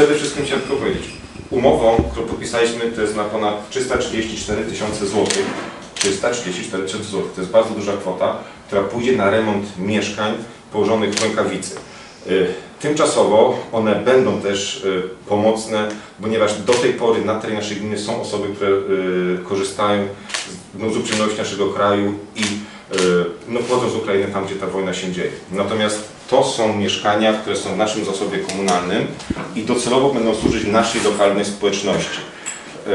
przede wszystkim chciałem tylko powiedzieć, umową, którą podpisaliśmy, to jest na ponad 334 tysiące złotych. 334 tysiące złotych. To jest bardzo duża kwota, która pójdzie na remont mieszkań położonych w Rękawicy. Y, Tymczasowo one będą też y, pomocne, ponieważ do tej pory na terenie naszej gminy są osoby, które y, korzystają z, no, z uprzejmości naszego kraju i no, pochodzą z Ukrainy, tam gdzie ta wojna się dzieje. Natomiast to są mieszkania, które są w naszym zasobie komunalnym i docelowo będą służyć naszej lokalnej społeczności. Y,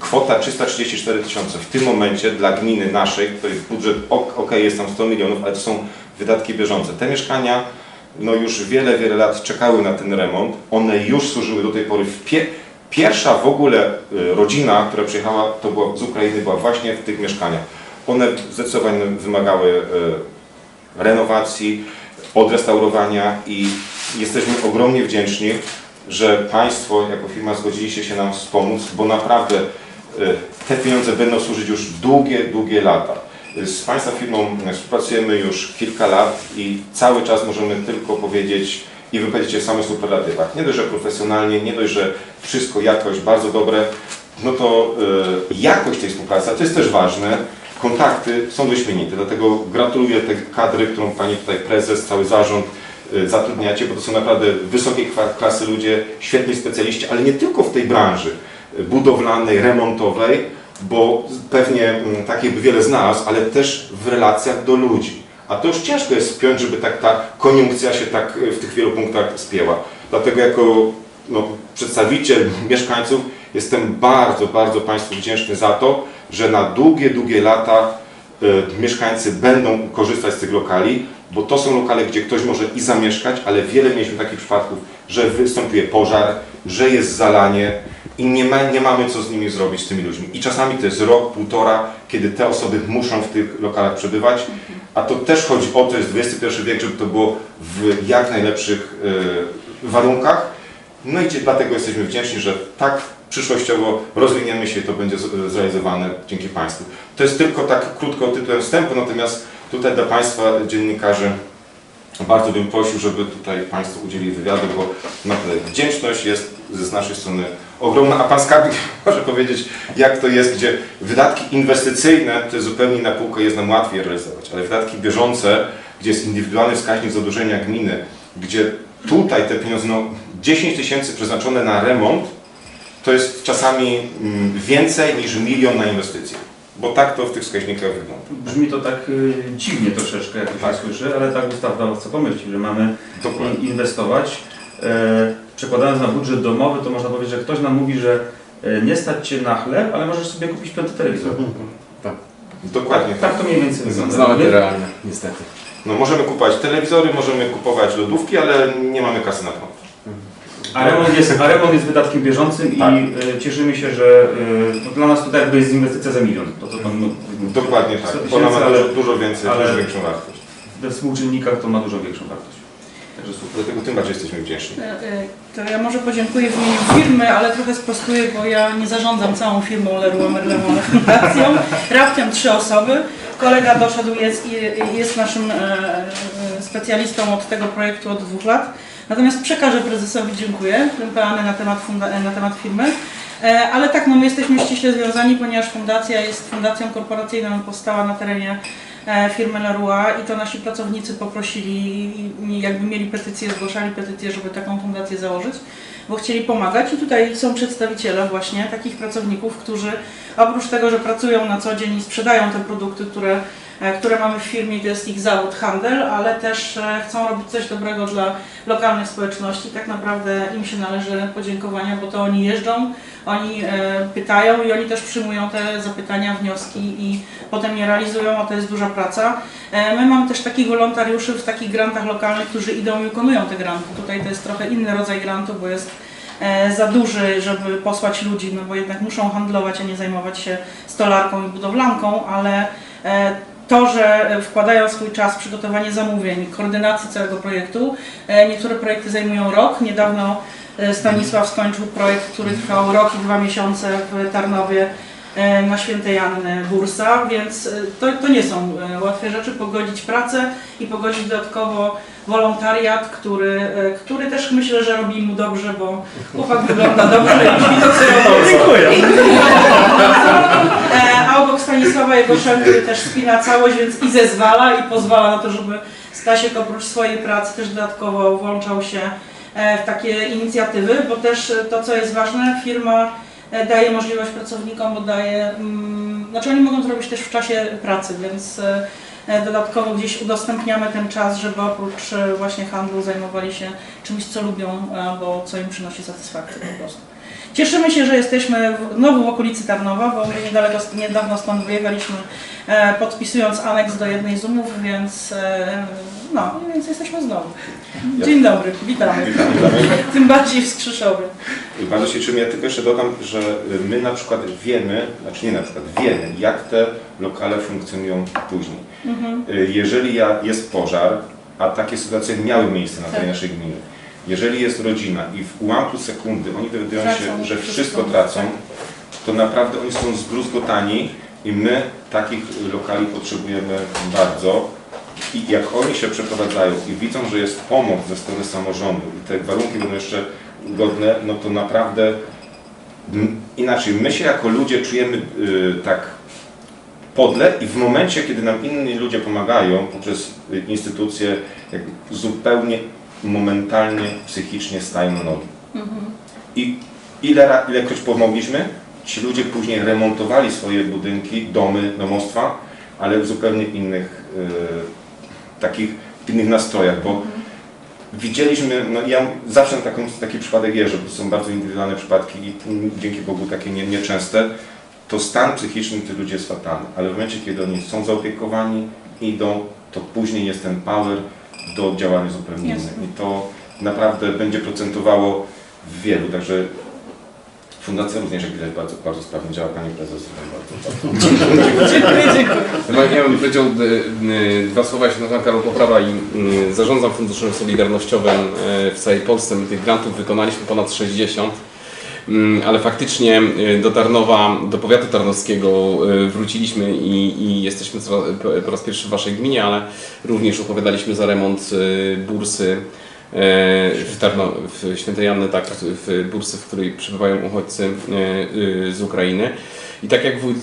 Kwota 334 tysiące w tym momencie dla gminy naszej, której budżet ok, jest tam 100 milionów, ale to są wydatki bieżące. Te mieszkania no już wiele, wiele lat czekały na ten remont. One już służyły do tej pory. W pie pierwsza w ogóle y, rodzina, która przyjechała to była z Ukrainy, była właśnie w tych mieszkaniach. One zdecydowanie wymagały y, renowacji, odrestaurowania i jesteśmy ogromnie wdzięczni, że Państwo jako firma zgodziliście się nam wspomóc, bo naprawdę y, te pieniądze będą służyć już długie, długie lata. Z Państwa firmą współpracujemy już kilka lat i cały czas możemy tylko powiedzieć i wypowiedzieć się w samych superlatywach. Nie dość, że profesjonalnie, nie dość, że wszystko jakoś bardzo dobre, no to y, jakość tej współpracy, to jest też ważne, kontakty są wyśmienite. Dlatego gratuluję tej kadry, którą Pani tutaj prezes, cały zarząd y, zatrudniacie, bo to są naprawdę wysokiej klasy ludzie, świetni specjaliści, ale nie tylko w tej branży y, budowlanej, remontowej, bo pewnie mm, takich by wiele znalazł, ale też w relacjach do ludzi. A to już ciężko jest spiąć, żeby tak ta koniunkcja się tak y, w tych wielu punktach spięła. Dlatego jako no, przedstawiciel mieszkańców jestem bardzo, bardzo Państwu wdzięczny za to, że na długie, długie lata y, mieszkańcy będą korzystać z tych lokali, bo to są lokale, gdzie ktoś może i zamieszkać, ale wiele mieliśmy takich przypadków, że występuje pożar, że jest zalanie i nie, ma, nie mamy co z nimi zrobić, z tymi ludźmi. I czasami to jest rok, półtora, kiedy te osoby muszą w tych lokalach przebywać, a to też chodzi o to, jest XXI wiek, żeby to było w jak najlepszych y, warunkach. No i dlatego jesteśmy wdzięczni, że tak przyszłościowo rozwiniemy się i to będzie zrealizowane dzięki Państwu. To jest tylko tak krótko tytułem wstępu, natomiast tutaj dla Państwa dziennikarzy bardzo bym prosił, żeby tutaj Państwo udzielili wywiadu, bo naprawdę wdzięczność jest z naszej strony ogromna, a Pan Skarbnik może powiedzieć, jak to jest, gdzie wydatki inwestycyjne to zupełnie na półkę, jest nam łatwiej realizować, ale wydatki bieżące, gdzie jest indywidualny wskaźnik zadłużenia gminy, gdzie tutaj te pieniądze, no 10 tysięcy przeznaczone na remont, to jest czasami mm, więcej niż milion na inwestycje, bo tak to w tych wskaźnikach wygląda. Brzmi to tak y, dziwnie troszeczkę, jak to się Tak. słyszy, ale tak ustawa chce pomyśleć, że mamy Dokładnie. inwestować. E, przekładając na budżet domowy, to można powiedzieć, że ktoś nam mówi, że e, nie stać Cię na chleb, ale możesz sobie kupić piąty telewizor. Dokładnie Tak to mniej więcej wygląda. Znamy Nie? te realia, niestety. No możemy kupować telewizory, możemy kupować lodówki, ale nie mamy kasy na prąd. A remont, jest, a remont jest wydatkiem bieżącym Tak. i e, cieszymy się, że e, no, dla nas to jakby jest inwestycja za milion. To, to pan, no, Dokładnie tak. 100 Ona ma tysięcy, dużo, ale dużo więcej, ale- dużo większą wartość. we współczynnikach to ma dużo większą wartość. Także super. Dlatego tym bardziej jesteśmy wdzięczni. E, e, To ja może podziękuję w imieniu firmy, ale trochę sprostuję, bo ja nie zarządzam całą firmą Leroy Merlin, ale fundacją. Raptem trzy osoby. Kolega doszedł, jest, i- jest naszym e, e, specjalistą od tego projektu od dwóch lat. Natomiast przekażę prezesowi dziękuję, pełny na temat, na temat firmy. E, Ale tak, no my jesteśmy ściśle związani, ponieważ fundacja jest fundacją korporacyjną, powstała na terenie e, firmy Leroy i to nasi pracownicy poprosili, jakby mieli petycję, zgłaszali petycję, żeby taką fundację założyć, bo chcieli pomagać i tutaj są przedstawiciele właśnie takich pracowników, którzy oprócz tego, że pracują na co dzień i sprzedają te produkty, które, które mamy w firmie, to jest ich zawód, handel, ale też e, chcą robić coś dobrego dla lokalnych społeczności. Tak naprawdę im się należy podziękowania, bo to oni jeżdżą, oni e, pytają i oni też przyjmują te zapytania, wnioski i potem je realizują, a to jest duża praca. E, My mamy też takich wolontariuszy w takich grantach lokalnych, którzy idą i wykonują te granty. Tutaj to jest trochę inny rodzaj grantu, bo jest e, za duży, żeby posłać ludzi, no bo jednak muszą handlować, a nie zajmować się stolarką i budowlanką, ale e, to, że e, wkładają swój czas w przygotowanie zamówień, koordynacji całego projektu, e, niektóre projekty zajmują rok. Niedawno e, Stanisław skończył projekt, który trwał rok i dwa miesiące w Tarnowie na Świętej Anny Bursa, więc to, to nie są łatwe rzeczy, pogodzić pracę i pogodzić dodatkowo wolontariat, który, który też myślę, że robi mu dobrze, bo chłopak wygląda dobrze i robi to, co robi. Dziękuję. A obok Stanisława jego który też spina całość, więc i zezwala i pozwala na to, żeby Stasiek oprócz swojej pracy też dodatkowo włączał się e, w takie inicjatywy, bo też to, co jest ważne, firma e, daje możliwość pracownikom, bo daje, mm, znaczy oni mogą to robić też w czasie pracy, więc e, dodatkowo gdzieś udostępniamy ten czas, żeby oprócz właśnie handlu zajmowali się czymś, co lubią, albo co im przynosi satysfakcję po prostu. Cieszymy się, że jesteśmy w, znowu w okolicy Tarnowa, bo my niedaleko, niedawno stąd wyjechaliśmy, e, podpisując aneks do jednej z umów, więc e, no, więc jesteśmy znowu. Dzień dobry, witamy. Witamy, witamy. Tym bardziej w Skrzyszowie. I bardzo się cieszę. Ja tylko jeszcze dodam, że my na przykład wiemy, znaczy nie na przykład, wiemy, jak te lokale funkcjonują później. Mhm. Y, Jeżeli ja, jest pożar, a takie sytuacje miały miejsce na tej Tak. naszej gminie, jeżeli jest rodzina i w ułamku sekundy oni dowiadują się, że wszystko. tracą, to naprawdę oni są zgruzgotani i my takich lokali potrzebujemy bardzo. I jak oni się przeprowadzają i widzą, że jest pomoc ze strony samorządu i te warunki będą jeszcze godne, no to naprawdę inaczej. My się jako ludzie czujemy y, tak podle i w momencie, kiedy nam inni ludzie pomagają poprzez y, instytucje, zupełnie momentalnie, psychicznie stają na nogi. Mhm. I ile, ilekroć pomogliśmy, ci ludzie później remontowali swoje budynki, domy, domostwa, ale w zupełnie innych y, takich innych nastrojach, bo widzieliśmy, no ja zawsze na taką, taki przypadek jeżdżę, bo są bardzo indywidualne przypadki i dzięki Bogu takie nie, nieczęste, to stan psychiczny tych ludzi jest fatalny, ale w momencie, kiedy oni są zaopiekowani, idą, to później jest ten power do działania zupełnie Jasne. innych. I to naprawdę będzie procentowało w wielu, także Fundacja również, jak widać, bardzo, bardzo sprawnie działa. Pani Prezes, bardzo, bardzo. Dziękuję, dziękuję. Chyba ja bym powiedział y, y, dwa słowa, ja się nazywam Karol Poprawa i y, zarządzam Funduszem Solidarnościowym w całej Polsce. My tych grantów wykonaliśmy ponad 60. Mm, Ale faktycznie y, do Tarnowa, do powiatu tarnowskiego y, wróciliśmy i, i jesteśmy po- raz pierwszy w Waszej gminie, ale również opowiadaliśmy za remont y, bursy w, Tarno, w Świętej Anny, tak, w bursy, w której przebywają uchodźcy z Ukrainy. I tak jak wójt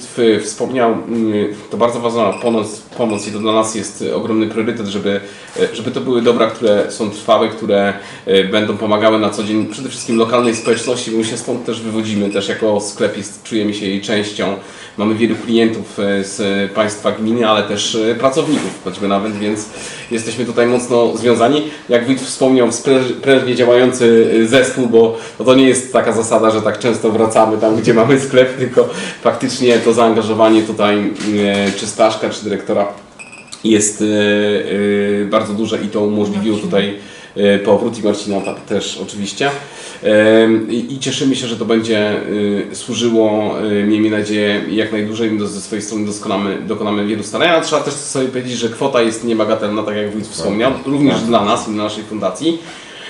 wspomniał, mm, to bardzo ważna pomoc, pomoc i to dla nas jest ogromny priorytet, żeby, e, żeby to były dobra, które są trwałe, które e, będą pomagały na co dzień przede wszystkim lokalnej społeczności, bo my się stąd też wywodzimy, też jako sklep jest, czujemy się jej częścią. Mamy wielu klientów e, z państwa gminy, ale też e, pracowników choćby nawet, więc jesteśmy tutaj mocno związani. Jak wójt wspomniał, sprę- prężnie działający e, zespół, bo to nie jest taka zasada, że tak często wracamy tam, gdzie mamy sklep, tylko faktycznie to zaangażowanie tutaj e, czy Staszka, czy dyrektora jest e, e, bardzo duże i to umożliwiło tutaj powrót i Marcina tak też oczywiście. I cieszymy się, że to będzie służyło, miejmy nadzieję, jak najdłużej. My ze swojej strony doskonamy, dokonamy wielu starań, ale trzeba też sobie powiedzieć, że kwota jest niebagatelna, tak jak wójt wspomniał, również dla nas i dla naszej fundacji.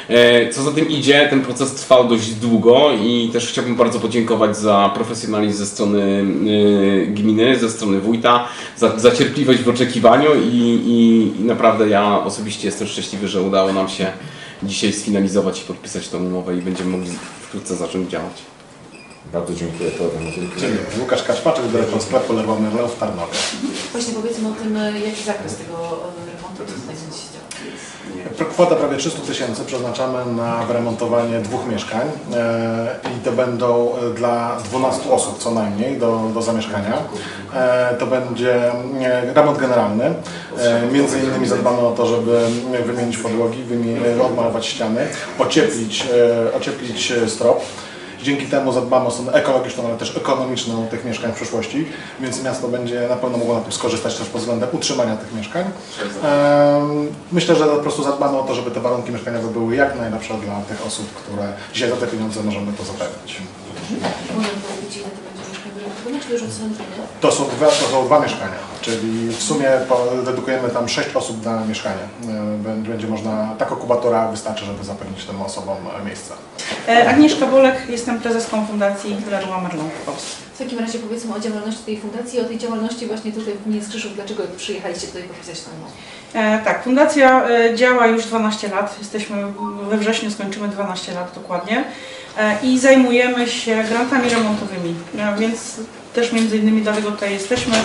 E, Co za tym idzie, ten proces trwał dość długo i też chciałbym bardzo podziękować za profesjonalizm ze strony y, gminy, ze strony wójta, za, za cierpliwość w oczekiwaniu i, i, i naprawdę ja osobiście jestem szczęśliwy, że udało nam się dzisiaj sfinalizować i podpisać tę umowę i będziemy mogli wkrótce zacząć działać. Bardzo dziękuję. To. Łukasz Kaczpaczek, dyrektor sklepu Leroy Merlin w Tarnowie. Właśnie powiedzmy o tym, e, jaki zakres tego e, remontu, będzie się działo. Kwota prawie 300 tysięcy przeznaczamy na wyremontowanie dwóch mieszkań e, i to będą e, dla 12 osób co najmniej do, do zamieszkania. E, To będzie remont generalny. Między innymi zadbamy o to, żeby wymienić podłogi, odmalować ściany, ocieplić, ocieplić strop. Dzięki temu zadbamy o stronę ekologiczną, ale też ekonomiczną tych mieszkań w przyszłości, więc miasto będzie na pewno mogło na tym skorzystać też pod względem utrzymania tych mieszkań. Myślę, że po prostu zadbamy o to, żeby te warunki mieszkaniowe były jak najlepsze dla tych osób, które dzisiaj za te pieniądze możemy to zapewnić. To czy? To są, dwa, to są dwa mieszkania, czyli w sumie dedukujemy tam sześć osób na mieszkanie. E, bę- Będzie można, taka kubatura wystarczy, żeby zapewnić tym osobom miejsce. E, Agnieszka Bolek, jestem prezeską Fundacji Leroy Merlin w Polsce. W takim razie powiedzmy o działalności tej fundacji, o tej działalności właśnie tutaj w gminie Skrzyszów. Dlaczego przyjechaliście tutaj podpisać tę umowę? E, tak, fundacja e, działa już 12 lat. Jesteśmy we wrześniu skończymy 12 lat dokładnie. E, I zajmujemy się grantami remontowymi, e, więc też między innymi dlatego tutaj jesteśmy,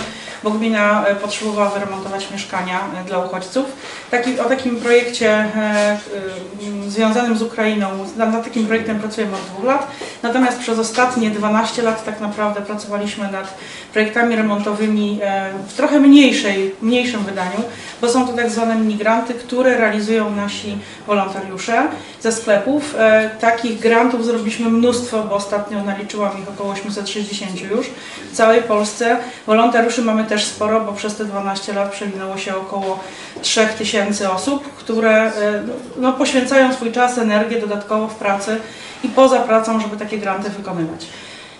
bo gmina e, potrzebowała wyremontować mieszkania e, dla uchodźców. Taki, o takim projekcie e, związanym z Ukrainą, nad, takim projektem pracujemy od dwóch lat. Natomiast przez ostatnie 12 lat tak naprawdę pracowaliśmy nad projektami remontowymi w trochę mniejszej, mniejszym wydaniu, bo są to tak zwane minigranty, które realizują nasi wolontariusze ze sklepów. Takich grantów zrobiliśmy mnóstwo, bo ostatnio naliczyłam ich około 860 już w całej Polsce. Wolontariuszy mamy też sporo, bo przez te 12 lat przewinęło się około 3000 osób, które e, no, poświęcają swój czas, energię dodatkowo w pracy i poza pracą, żeby takie granty wykonywać.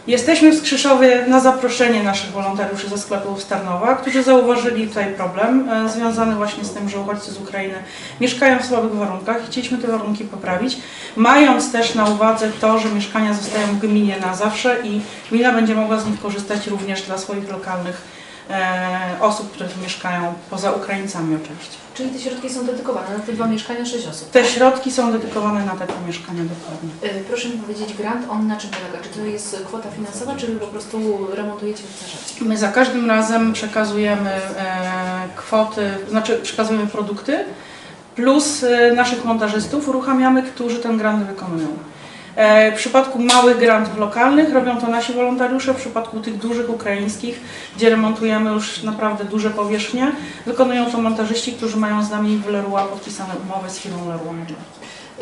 Jesteśmy w Skrzyszowie na zaproszenie naszych wolontariuszy ze sklepów z Tarnowa, którzy zauważyli tutaj problem e, związany właśnie z tym, że uchodźcy z Ukrainy mieszkają w słabych warunkach i chcieliśmy te warunki poprawić, mając też na uwadze to, że mieszkania zostają w gminie na zawsze i gmina będzie mogła z nich korzystać również dla swoich lokalnych osób, które tu mieszkają, poza Ukraińcami oczywiście. Czyli te środki są dedykowane na te dwa mieszkania, sześć osób. Te środki są dedykowane na te dwa mieszkania dokładnie. Y, Proszę mi powiedzieć, grant, on na czym polega? Czy to jest kwota finansowa, czy po prostu remontujecie wytwarzacie? My za każdym razem przekazujemy e, kwoty, znaczy przekazujemy produkty, plus e, naszych montażystów uruchamiamy, którzy ten grant wykonują. E, w przypadku małych grantów lokalnych robią to nasi wolontariusze, w przypadku tych dużych ukraińskich, gdzie remontujemy już naprawdę duże powierzchnie, wykonują to montażyści, którzy mają z nami w Leroy podpisane umowy z firmą Leroy Merlin.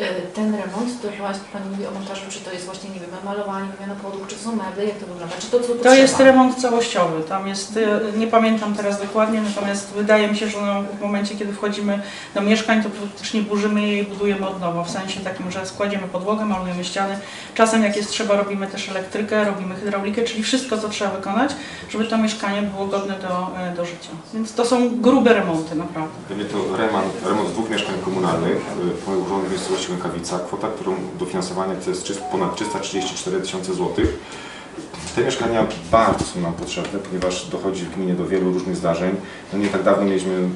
Y, Ten remont, to właśnie Pani mówi o montażu, czy to jest właśnie, nie wiem, malowanie, wymiana podłóg, czy to są meble, jak to wygląda? Czy to, co To jest remont całościowy. Tam jest, e, nie pamiętam teraz dokładnie, natomiast wydaje mi się, że no, w momencie, kiedy wchodzimy do mieszkań, to praktycznie burzymy je i budujemy od nowa. W sensie takim, że składziemy podłogę, malujemy ściany. Czasem jak jest trzeba, robimy też elektrykę, robimy hydraulikę, czyli wszystko, co trzeba wykonać, żeby to mieszkanie było godne do, e, do życia. Więc to są grube remonty, naprawdę. Będzie to remont, remont dwóch mieszkań komunalnych y, po urządzeniu Rękawica. Kwota, którą dofinansowanie to jest ponad 334 tysiące złotych. Te mieszkania bardzo są nam potrzebne, ponieważ dochodzi w gminie do wielu różnych zdarzeń. No nie tak dawno mieliśmy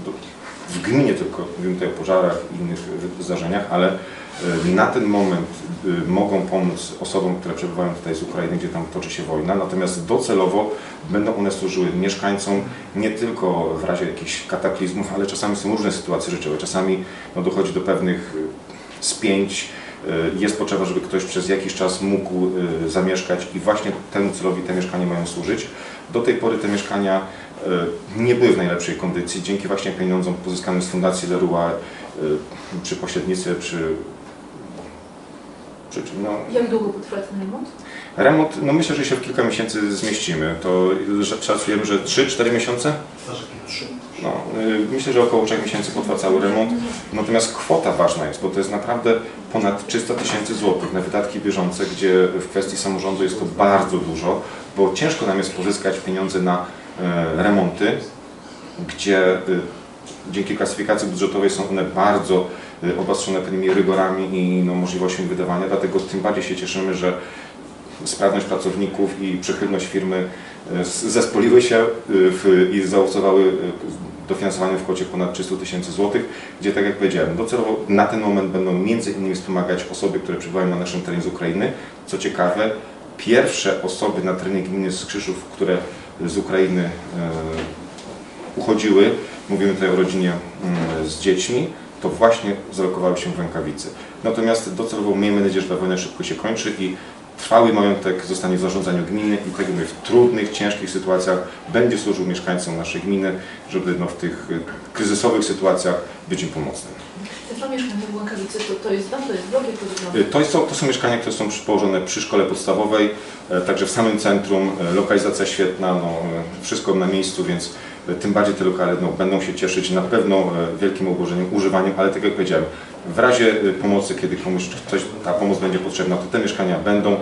w gminie tylko, mówimy tutaj o pożarach i innych zdarzeniach, ale y, na ten moment y, mogą pomóc osobom, które przebywają tutaj z Ukrainy, gdzie tam toczy się wojna, natomiast docelowo będą one służyły mieszkańcom nie tylko w razie jakichś kataklizmów, ale czasami są różne sytuacje życiowe. Czasami no, dochodzi do pewnych y, spięć, y, jest potrzeba, żeby ktoś przez jakiś czas mógł y, zamieszkać i właśnie temu celowi te mieszkania mają służyć. Do tej pory te mieszkania y, nie były w najlepszej kondycji. Dzięki właśnie pieniądzom pozyskanym z Fundacji Leroy przy pośrednictwie, przy, przy czym, no, Jak długo potrwa ten remont? Remont, no myślę, że się w kilka miesięcy zmieścimy. To że- szacujemy, że 3-4 miesiące? No, y, myślę, że około 3 miesięcy potrwa cały remont. Natomiast kwota ważna jest, bo to jest naprawdę ponad 300 tysięcy złotych na wydatki bieżące, gdzie w kwestii samorządu jest to bardzo dużo, bo ciężko nam jest pozyskać pieniądze na e, remonty, gdzie y, dzięki klasyfikacji budżetowej są one bardzo y, obostrzone pewnymi rygorami i no, możliwością wydawania, dlatego tym bardziej się cieszymy, że sprawność pracowników i przychylność firmy e, zespoliły się w, i zaowocowały dofinansowaniem w kwocie ponad 300 tysięcy złotych, gdzie tak jak powiedziałem, docelowo na ten moment będą między innymi wspomagać osoby, które przybywają na naszym terenie z Ukrainy. Co ciekawe, pierwsze osoby na terenie gminy Skrzyszów, które z Ukrainy e, uchodziły, mówimy tutaj o rodzinie mm, z dziećmi, to właśnie zalokowały się w rękawicy. Natomiast docelowo miejmy nadzieję, że ta wojna szybko się kończy i trwały majątek zostanie w zarządzaniu gminy i tak jak mówię, w trudnych, ciężkich sytuacjach będzie służył mieszkańcom naszej gminy, żeby no, w tych y, kryzysowych sytuacjach być im pomocnym. Te dwa mieszkania w Łękawicy, to, to jest dom, to jest jak to wygląda? Y, To, jest, to są mieszkania, które są położone przy szkole podstawowej, e, także w samym centrum, lokalizacja świetna, no, wszystko na miejscu, więc tym bardziej te lokale no, będą się cieszyć na pewno wielkim obłożeniem, używaniem, ale tak jak powiedziałem, w razie e, pomocy, kiedy komuś coś, ta pomoc będzie potrzebna, to te mieszkania będą,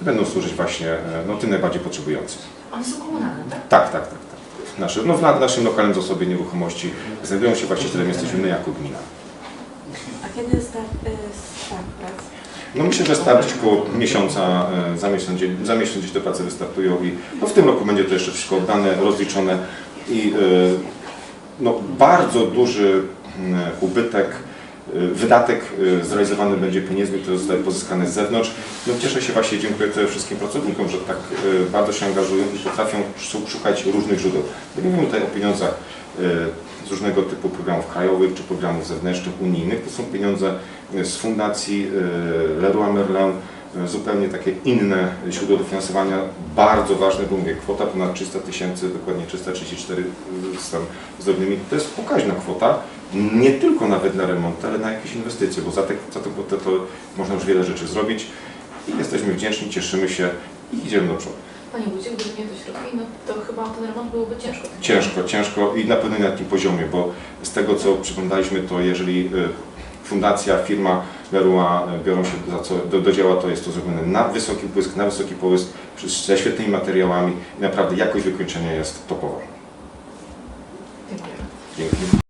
będą służyć właśnie e, no, tym najbardziej potrzebującym. One są komunalne, tak? Tak, tak, tak. tak. Nasze, no, w na- naszym lokalnym zasobie nieruchomości znajdują się właściciele, jesteśmy my jako gmina. A kiedy start, y, start prac? No myślę, że starczyć około miesiąca, e, za miesiąc, za miesiąc gdzieś te prace wystartują i no w tym roku będzie to jeszcze wszystko oddane, rozliczone i e, no, bardzo duży ubytek, y, wydatek y, zrealizowany będzie pieniędzmi, które zostały pozyskane z zewnątrz. No, cieszę się właśnie, dziękuję tutaj wszystkim pracownikom, że tak y, bardzo się angażują i potrafią szu- szukać różnych źródeł. Nie mówimy tutaj o pieniądzach y, z różnego typu programów krajowych czy programów zewnętrznych, unijnych. To są pieniądze y, z fundacji y, Leroy Merlin, y, zupełnie takie inne źródło dofinansowania, bardzo ważne, bo mówię, kwota ponad 300 tysięcy, dokładnie 334 z tam z drobnymi, to jest pokaźna kwota, nie tylko nawet na remont, ale na jakieś inwestycje, bo za, te, za tę kwotę to można już wiele rzeczy zrobić i jesteśmy wdzięczni, cieszymy się i idziemy do przodu. Panie Wójcie, gdyby nie te środki, no to chyba ten remont byłoby ciężko. Ciężko, ciężko i na pewno nie na takim poziomie, bo z tego co przyglądaliśmy, to jeżeli y, fundacja, firma y, biorą się za co, do, do dzieła, to jest to zrobione na wysoki błysk, na wysoki połysk, ze świetnymi materiałami i naprawdę jakość wykończenia jest topowa. Dziękuję. Dzięki.